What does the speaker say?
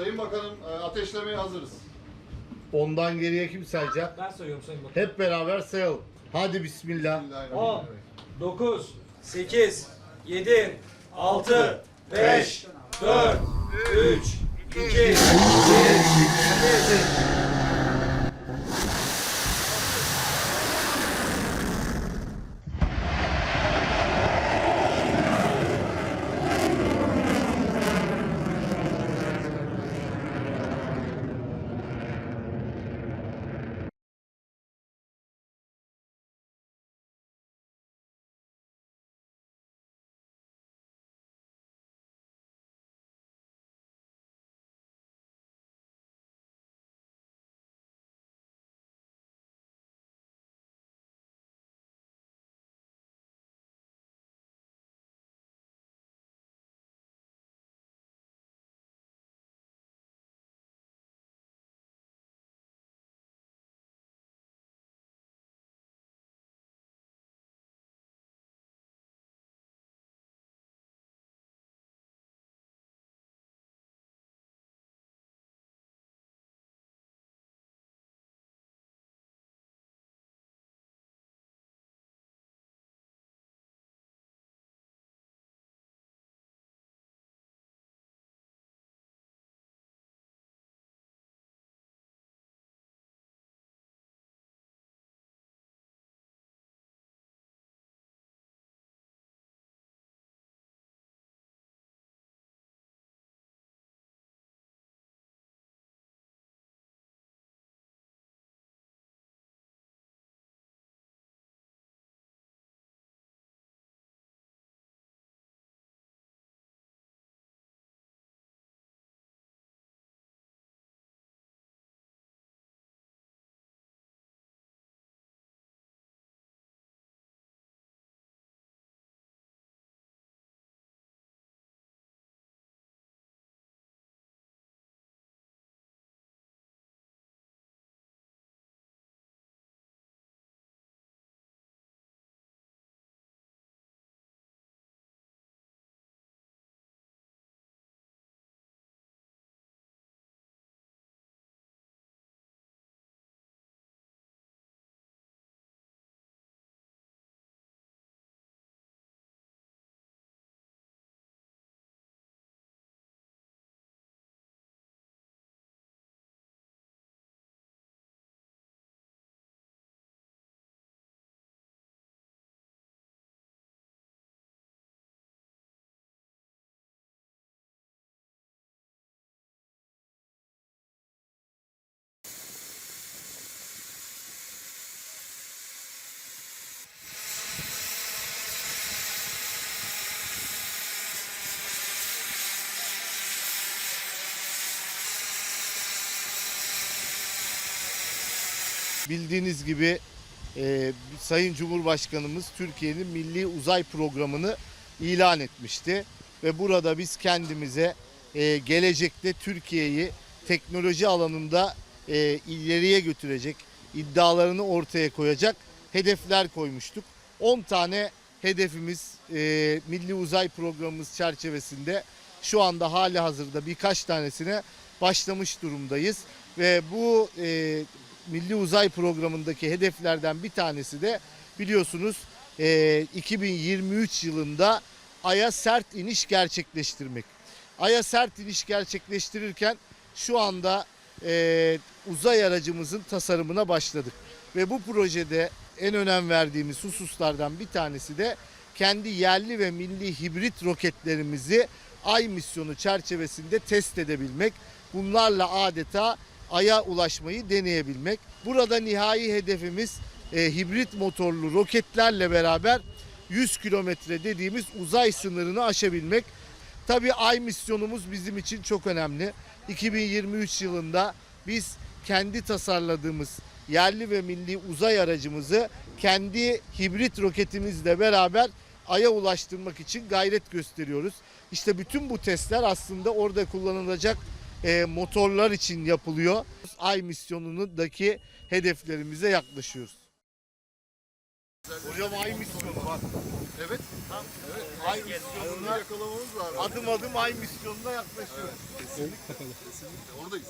Sayın Bakanım e, ateşlemeye hazırız. Ondan geriye kim sayacak? Ben sayıyorum Sayın Bakan. Hep beraber sayalım. Hadi bismillah. 10, Bismillahirrahmanirrahim. 9, 8, 7, 6, 5, 4, 3, 2, 1. Bildiğiniz gibi e, Sayın Cumhurbaşkanımız Türkiye'nin milli uzay programını ilan etmişti. Ve burada biz kendimize e, gelecekte Türkiye'yi teknoloji alanında e, ileriye götürecek, iddialarını ortaya koyacak hedefler koymuştuk. 10 tane hedefimiz e, milli uzay programımız çerçevesinde şu anda hali hazırda birkaç tanesine başlamış durumdayız. Ve bu e, Milli Uzay Programı'ndaki hedeflerden bir tanesi de biliyorsunuz e, 2023 yılında Ay'a sert iniş gerçekleştirmek. Ay'a sert iniş gerçekleştirirken şu anda e, uzay aracımızın tasarımına başladık. Ve bu projede en önem verdiğimiz hususlardan bir tanesi de kendi yerli ve milli hibrit roketlerimizi Ay misyonu çerçevesinde test edebilmek. Bunlarla adeta Ay'a ulaşmayı deneyebilmek. Burada nihai hedefimiz e, hibrit motorlu roketlerle beraber 100 kilometre dediğimiz uzay sınırını aşabilmek. Tabii Ay misyonumuz bizim için çok önemli. 2023 yılında biz kendi tasarladığımız yerli ve milli uzay aracımızı kendi hibrit roketimizle beraber Ay'a ulaştırmak için gayret gösteriyoruz. İşte bütün bu testler aslında orada kullanılacak e, motorlar için yapılıyor. Ay misyonundaki hedeflerimize yaklaşıyoruz. Hocam ay misyonu bak. Evet. Evet. Ay Onu misyonuna yakalamamız lazım. adım adım ay misyonuna yaklaşıyoruz. Kesinlikle. Kesinlikle. Oradayız.